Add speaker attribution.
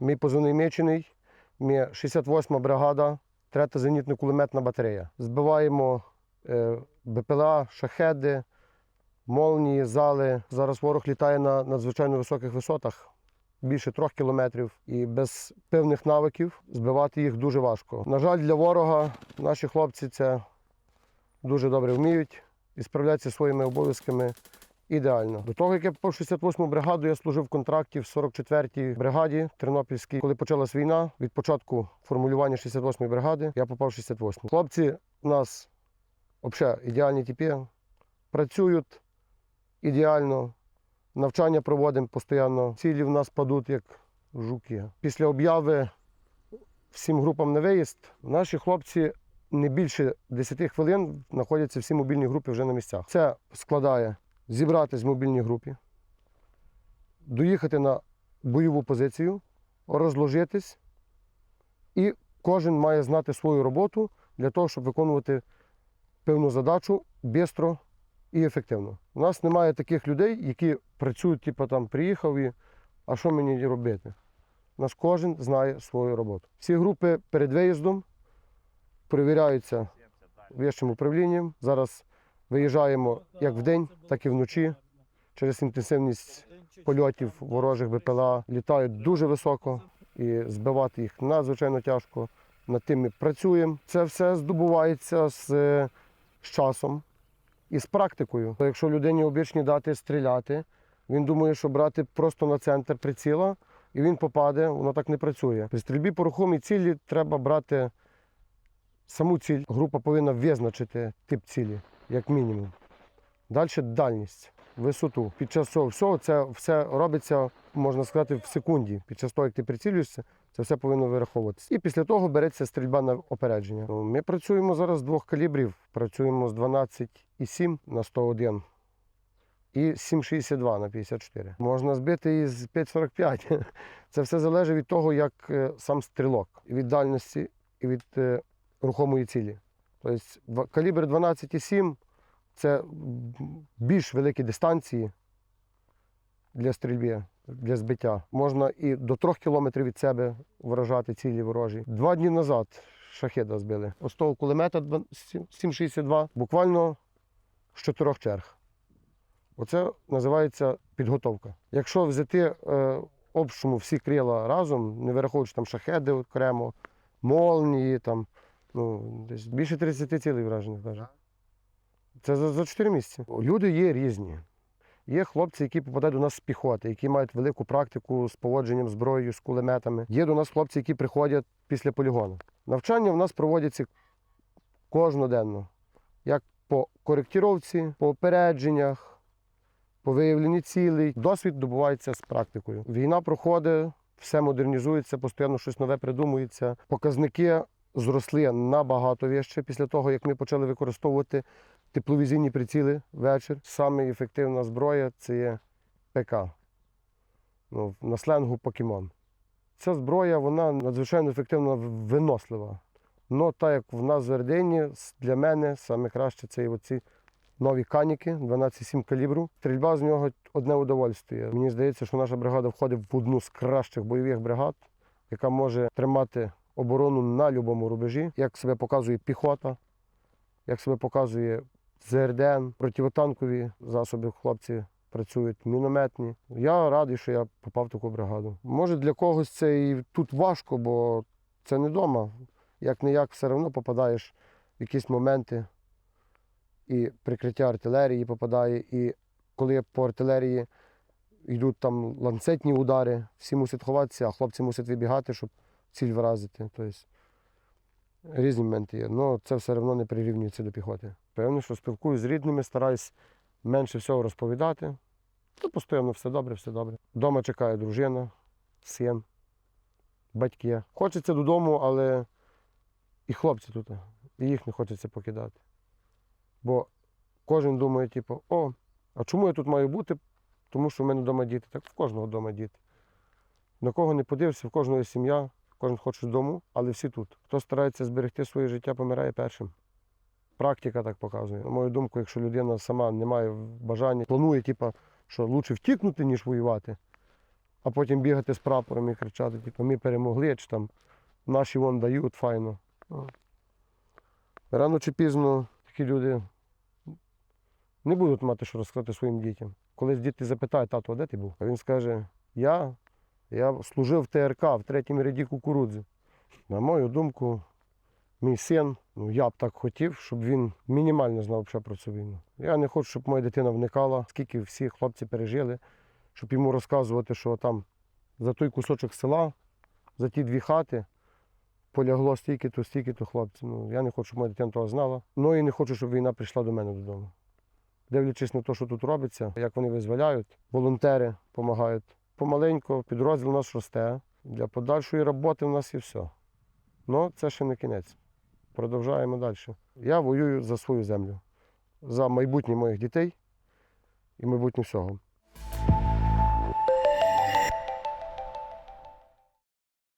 Speaker 1: Мій позивний мечений, ми 68 бригада, 3 зенітно-кулеметна батарея. Збиваємо е, БПЛА, шахеди, молнії, зали. Зараз ворог літає на надзвичайно високих висотах, більше трьох кілометрів. І без певних навиків збивати їх дуже важко. На жаль, для ворога наші хлопці це дуже добре вміють і справляються своїми обов'язками ідеально. До того, як я попав 68-му бригаду, я служив в контракті в 44-й бригаді Тернопільській. Коли почалась війна, від початку формулювання 68-ї бригади я попав в 68-му. Хлопці у нас взагалі ідеальні типи, працюють ідеально, навчання проводимо постійно. Цілі в нас падуть як жуки. Після обяви всім групам на виїзд наші хлопці не більше 10 хвилин знаходяться всі мобільні групи вже на місцях. Це складає зібратись в мобільній групі, доїхати на бойову позицію, розложитись, і кожен має знати свою роботу для того, щоб виконувати певну задачу швидко і ефективно. У нас немає таких людей, які працюють, типу там приїхав і а що мені робити? У нас кожен знає свою роботу. Всі групи перед виїздом перевіряються вищим управлінням. Зараз виїжджаємо як вдень, так і вночі. Через інтенсивність польотів ворожих БПЛА літають дуже високо і збивати їх надзвичайно тяжко. Над тим ми працюємо. Це все здобувається з, з часом і з практикою. Якщо людині обічні дати стріляти, він думає, що брати просто на центр приціла і він попаде, воно так не працює. При стрільбі по рухомій цілі треба брати саму ціль. Група повинна визначити тип цілі, як мінімум. Далі дальність, висоту. Під час цього всього це все робиться, можна сказати, в секунді. Під час того, як ти прицілюєшся, це все повинно вираховуватися. І після того береться стрільба на опередження. Ну, Ми працюємо зараз з двох калібрів. Працюємо з 12,7 на 101 і 7,62 на 54. Можна збити і з 5,45. Це все залежить від того, як е, сам стрілок, від дальності, і від е, рухомої цілі. Тобто калібр 12,7 це більш великі дистанції для стрільби, для збиття. Можна і до 3 кілометрів від себе вражати цілі ворожі. Два дні назад шахеда збили. Ось того кулемета 7,62 буквально з чотирьох черг. Оце називається підготовка. Якщо взяти е, общому всі крила разом, не вираховуючи там шахеди окремо, молнії, там, ну, десь більше 30 цілей вражених навіть. Це за, за 4 місяці. Люди є різні. Є хлопці, які попадають до нас з піхоти, які мають велику практику з поводженням зброєю, з кулеметами. Є до нас хлопці, які приходять після полігону. Навчання в нас проводяться кожноденно. Як по коректіровці, по опередженнях, по виявленні цілей. Досвід добувається з практикою. Війна проходить, все модернізується, постійно щось нове придумується. Показники зросли набагато вище після того, як ми почали використовувати тепловізійні приціли вечір. Саме ефективна зброя це є ПК. Ну, на сленгу покемон. Ця зброя вона надзвичайно ефективно винослива. Ну, так як в нас в Вердині, для мене саме краще це і оці нові каніки 12,7 калібру. Стрільба з нього одне удовольствие. Мені здається, що наша бригада входить в одну з кращих бойових бригад, яка може тримати оборону на будь-якому рубежі, як себе показує піхота, як себе показує ЗРДН, противотанкові засоби хлопці працюють, мінометні. Я радий, що я попав в таку бригаду. Може для когось це і тут важко, бо це не вдома. Як не як, все одно попадаєш в якісь моменти, і прикриття артилерії попадає, і коли по артилерії йдуть там ланцетні удари, всі мусять ховатися, а хлопці мусять вибігати, щоб ціль вразити. Тобто різні моменти є. Ну це все одно не прирівнюється до піхоти. Певно, що спілкуюсь з рідними, стараюсь менше всього розповідати. То постійно все добре, все добре. Дома чекає дружина, син, батьки. Хочеться додому, але і хлопці тут, і їх не хочеться покидати. Бо кожен думає, типу, о, а чому я тут маю бути? Тому що в мене вдома діти. Так в кожного вдома діти. На кого не подивишся, в кожного сім'я, кожен хоче додому, але всі тут. Хто старається зберегти своє життя, помирає першим. Практика так показує. На мою думку, якщо людина сама не має бажання, планує, типу, що краще втікнути, ніж воювати, а потім бігати з прапором і кричати, типу, ми перемогли, чи там наші вон дають файно. Ну. Рано чи пізно такі люди не будуть мати що розказати своїм дітям. Колись діти запитають, тато, а де ти був? А він скаже, я, я служив в ТРК в третьому ряді кукурудзи. На мою думку, мій син, ну я б так хотів, щоб він мінімально знав про цю війну. Я не хочу, щоб моя дитина вникала, скільки всі хлопці пережили, щоб йому розказувати, що там за той кусочок села, за ті дві хати полягло стільки-то, стільки-то хлопців. Ну, я не хочу, щоб моя дитина того знала. Ну і не хочу, щоб війна прийшла до мене додому. Дивлячись на те, що тут робиться, як вони визволяють, волонтери допомагають. Помаленько підрозділ у нас росте. Для подальшої роботи в нас є все. Ну, це ще не кінець. Продовжаємо далі. Я воюю за свою землю, за майбутнє моїх дітей і майбутнє всього.